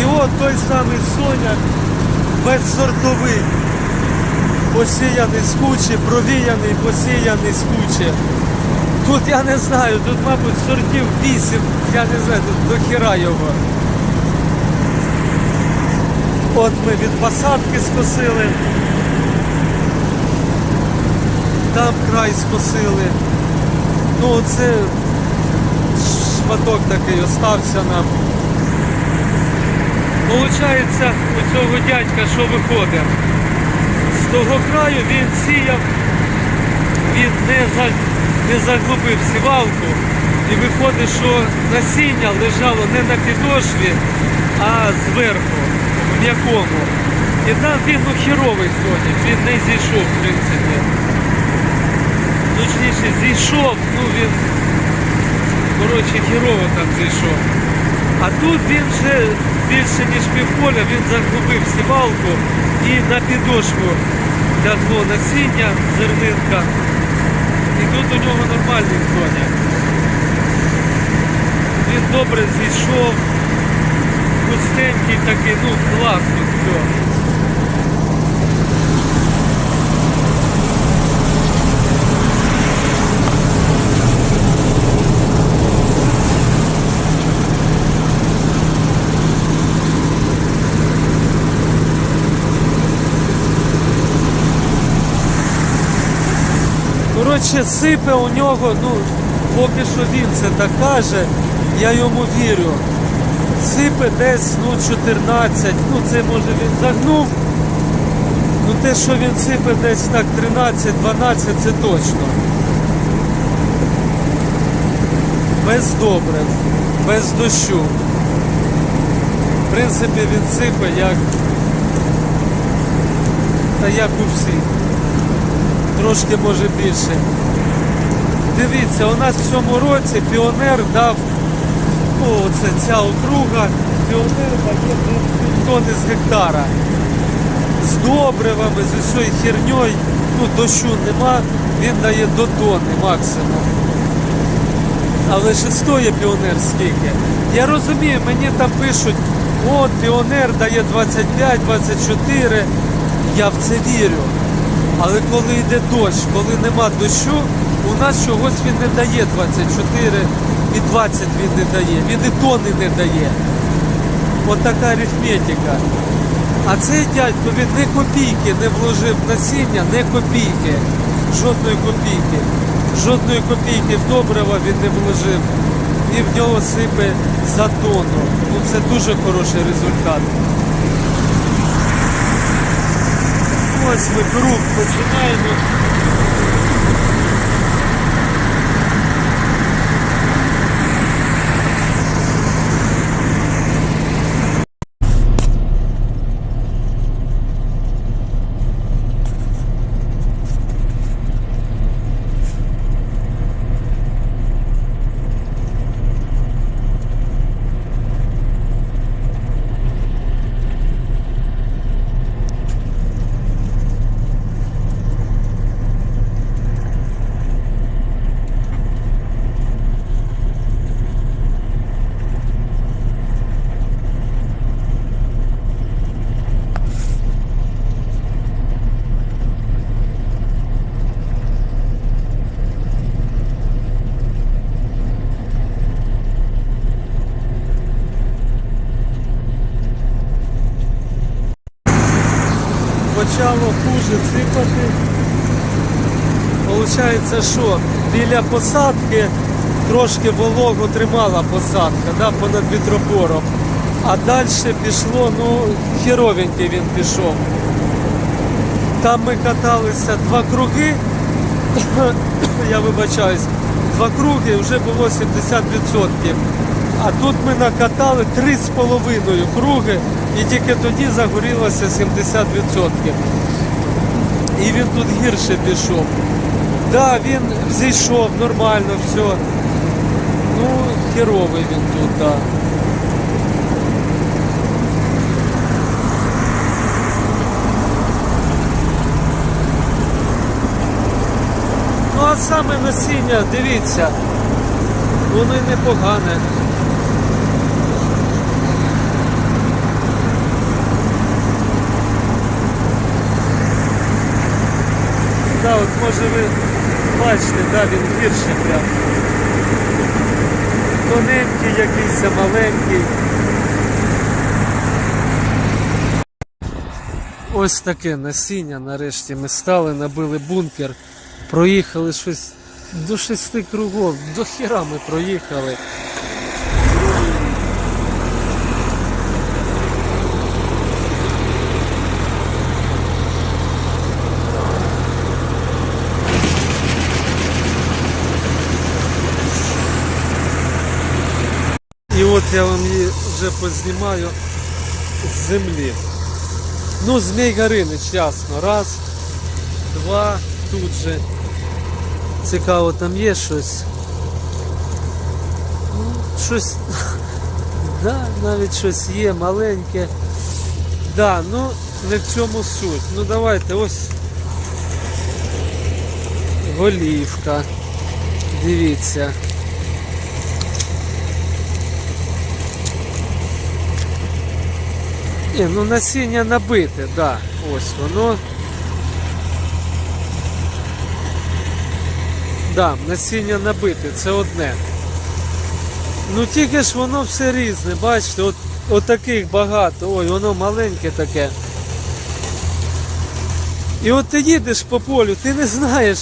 І от той самий соняк безсортовий, посіяний з кучі, провіяний, посіяний з кучі. Тут я не знаю, тут, мабуть, сортів 8, я не знаю, тут до хіра його. От ми від посадки скосили. Там край скосили. Ну це шматок такий остався нам. Получається, у цього дядька, що виходить, з того краю він сіяв, він не, за, не заглубив сівалку, і виходить, що насіння лежало не на підошві, а зверху, в м'якому. І там він ну, херовий соняк, він не зійшов, в принципі. Точніше, зійшов, ну він, коротше, херово там зійшов. А тут він вже більше ніж півполя, він загубив сівалку і на підошву лягло насіння, зернинка. І тут у нього нормальний соняк. Він добре зійшов, густенький такий, ну класно все. Коротше, сипе у нього, ну, поки що він це так каже, я йому вірю. Сипе десь ну, 14, ну це може він загнув. Ну те, що він сипе десь так 13-12, це точно. Без добрив, без дощу. В принципі, він сипе як, та як у всіх трошки може більше. Дивіться, у нас в цьому році піонер дав, ну це ця округа, піонер дає тонни з гектара. З добривами, з усією херньою, ну дощу нема, він дає до тонни максимум. Але ж стоїть піонер скільки. Я розумію, мені там пишуть, от піонер дає 25-24, я в це вірю. Але коли йде дощ, коли нема дощу, у нас чогось він не дає 24 і 20 він не дає, він і тони не дає. От така арифметика. А цей дядько він не копійки не вложив насіння, не копійки. Жодної копійки. Жодної копійки в добрива він не вложив. І в нього сипе за тонну. Ну це дуже хороший результат. Ось ми круг починаємо. Почало хуже сипати. Получається, що біля посадки трошки вологу тримала посадка да, понад вітропором. А далі пішло, ну, херовенький він пішов. Там ми каталися два круги, я вибачаюсь, два круги вже було 70%. А тут ми накатали 3,5 круги і тільки тоді загорілося 70%. І він тут гірше пішов. Да, він зійшов нормально, все. Ну, херовий він тут, так. Да. Ну а саме насіння, дивіться, воно непогане. Може ви бачите, да, він гірше прям. Тоненький якийсь, маленький. Ось таке насіння. Нарешті ми стали, набили бункер, проїхали щось до шести кругов, до хіра ми проїхали. І от я вам її вже познімаю з землі. Ну, Змій Горинич, ясно. Раз, два, тут же. Цікаво, там є щось. Ну, щось. Да, навіть щось є маленьке. Да, ну не в цьому суть. Ну давайте ось голівка. Дивіться. Ні, ну насіння набите, да. Ось воно. Да, насіння набите, це одне. Ну тільки ж воно все різне, бачите, от, от таких багато. Ой, воно маленьке таке. І от ти їдеш по полю, ти не знаєш,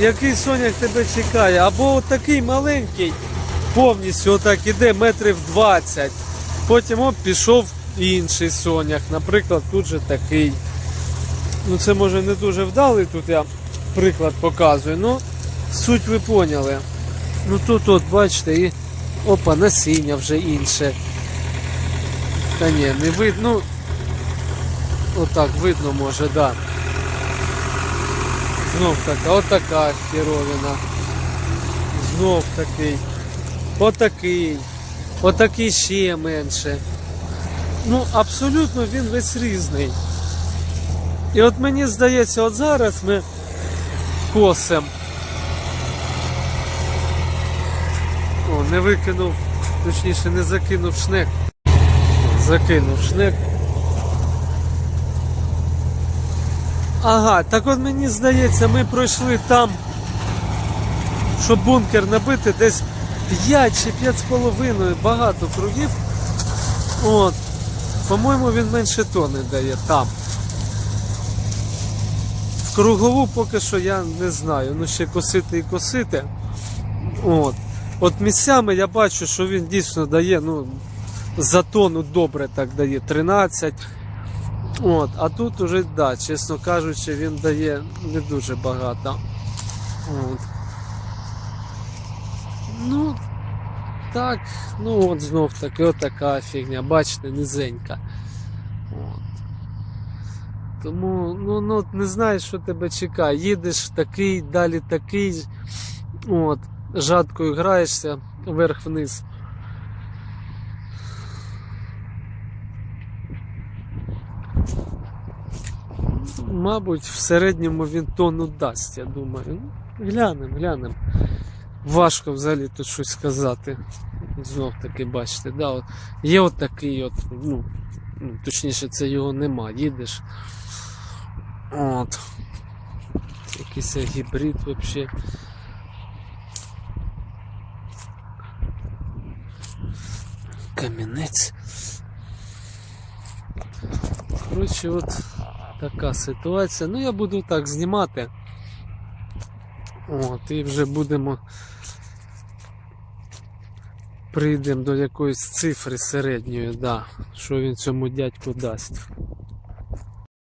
який соняк тебе чекає. Або от такий маленький, повністю отак іде метрів 20. Потім оп, пішов інший соняк. Наприклад, тут же такий. Ну це може не дуже вдалий, тут я приклад показую. Ну, суть ви поняли. Ну тут от, бачите, і опа, насіння вже інше. Та ні, не видно. Ну, Отак видно може, так. Да. Знов така, отака херовина. Знов такий. Отакий. Отакий ще менше. Ну, абсолютно він весь різний. І от мені здається, от зараз ми косим. О, не викинув, точніше не закинув шнек. Закинув шнек. Ага, так от мені здається, ми пройшли там, щоб бункер набити, десь 5 чи 5,5, багато кругів. От. По-моєму, він менше тони дає там. В кругову поки що я не знаю. Ну ще косити і косити. От. От місцями я бачу, що він дійсно дає, ну, за тону добре так дає 13. От, а тут уже, да, чесно кажучи, він дає не дуже багато. От. Ну, так, ну от знов таки отака фігня, бачите, низенька. От. Тому ну, ну, не знаєш, що тебе чекає. Їдеш такий, далі такий. От, жадкою граєшся вверх-вниз. Мабуть, в середньому він тонну дасть, я думаю. Ну, глянем, глянем. Важко взагалі тут щось сказати. Знов таки, бачите, да, от, є от такий от, ну, ну, точніше, це його нема. Їдеш. От. Якийсь гібрид взагалі. Камінець. Коротше, от така ситуація. Ну, я буду так знімати. От, і вже будемо. Прийдемо до якоїсь цифри середньої, да, що він цьому дядьку дасть.